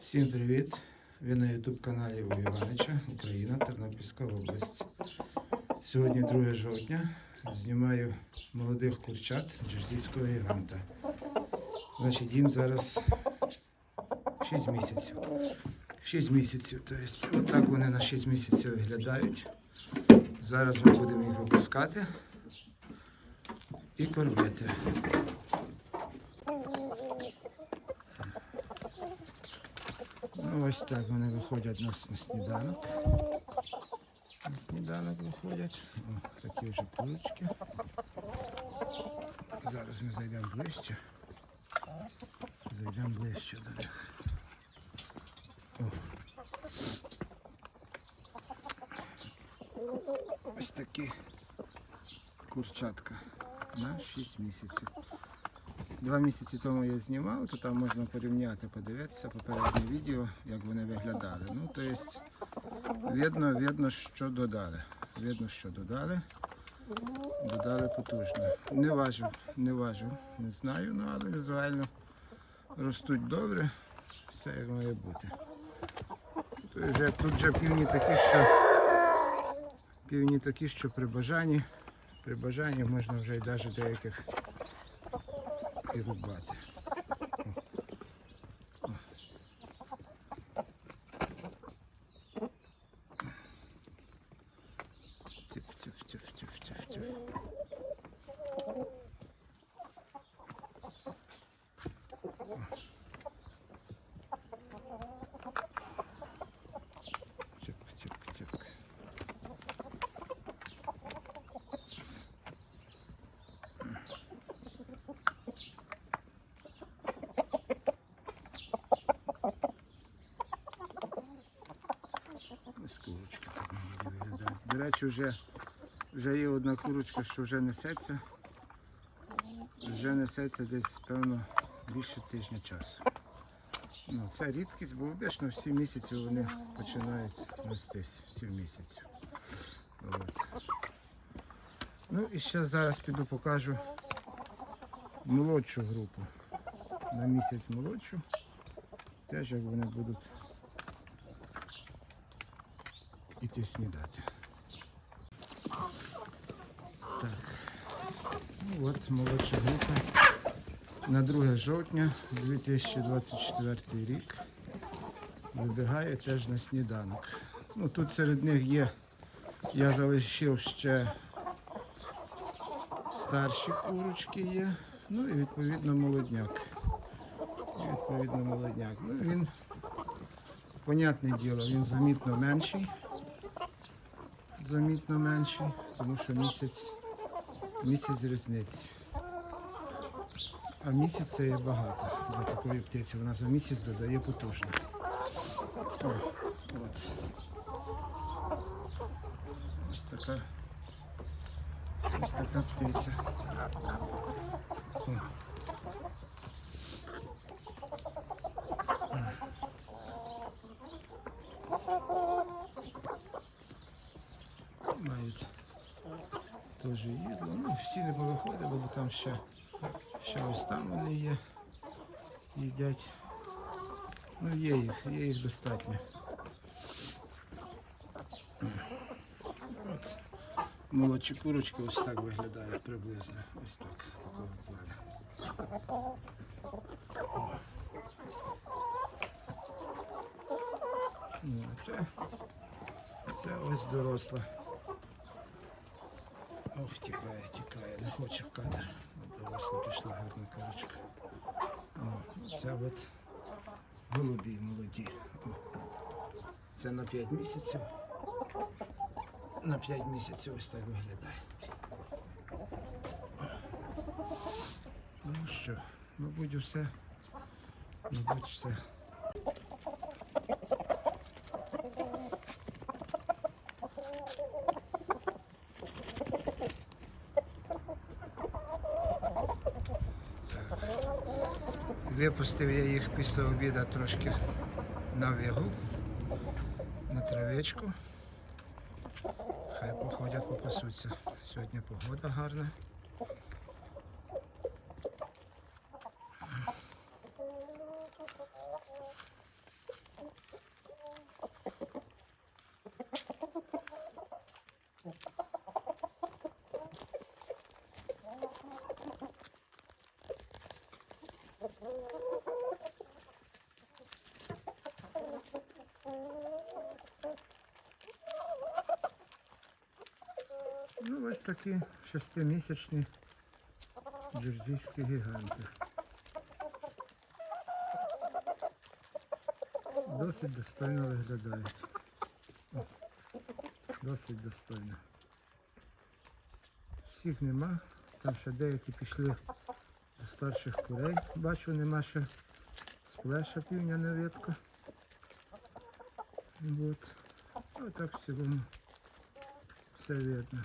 Всім привіт! Ви на YouTube каналі у Іванича, Україна, Тернопільська область. Сьогодні 2 жовтня. Знімаю молодих курчат джерсійського гіганта. Значить, їм зараз 6 місяців. 6 місяців. Тобто, отак вони на 6 місяців виглядають. Зараз ми будемо їх випускати і кормити. Ось так вони виходять у нас на сніданок. На сніданок виходять. О, такі вже курочки. Зараз ми зайдемо ближче. Зайдемо ближче до них. Ось такі курчатка на 6 місяців. Два місяці тому я знімав, то там можна порівняти, подивитися попереднє відео, як вони виглядали. Ну, то є, видно, видно, що додали. Видно, що додали. Додали потужно. Не важу, не важу, не знаю, ну але візуально ростуть добре, все як має бути. То вже, тут вже півні такі, що півні такі, що при бажанні, при бажанні можна вже й навіть деяких і рубати. Курочки. До речі, вже, вже є одна курочка, що вже несеться. Вже несеться десь, певно, більше тижня часу. Ну, це рідкість, бо обично всі місяці вони починають нестись всі місяці. От. Ну і ще зараз піду покажу молодшу групу. На місяць молодшу. Теж як вони будуть іти снідати. Так. Ну от молодша група. На 2 жовтня 2024 рік вибігає теж на сніданок. Ну, тут серед них є, я залишив ще старші курочки є, ну і відповідно молодняк. І відповідно молодняк. Ну, він, понятне діло, він замітно менший. Замітно менший, тому що місяць, місяць різниці. А місяць це є багато для такої птиці. Вона за місяць додає потужно. От. Ось така. Ось така птиця. О. теж їдло. Ну, всі не повиходили, бо там ще, ще ось там вони є. Їдять. Ну, є їх, є їх достатньо. От. Молодші курочки ось так виглядають приблизно. Ось так, такого плану. Ну, це, це ось доросла. Хоче в кадр. Доросла пішла гарна курочка. О, це от голубі молоді. О, Це на 5 місяців. На 5 місяців ось так виглядає. Ну що, мабуть, все. Мабуть, все. Випустив я їх після обіду трошки на вигул, на травичку. Хай походять, попасуться. Сьогодні погода гарна. Ось такі шестимісячні джерзійські гіганти. Досить достойно виглядають. Досить достойно. Всіх нема. Там ще деякі пішли до старших курей. Бачу, нема ще сплеша півня на ветку. Вот. А так в цілому все видно.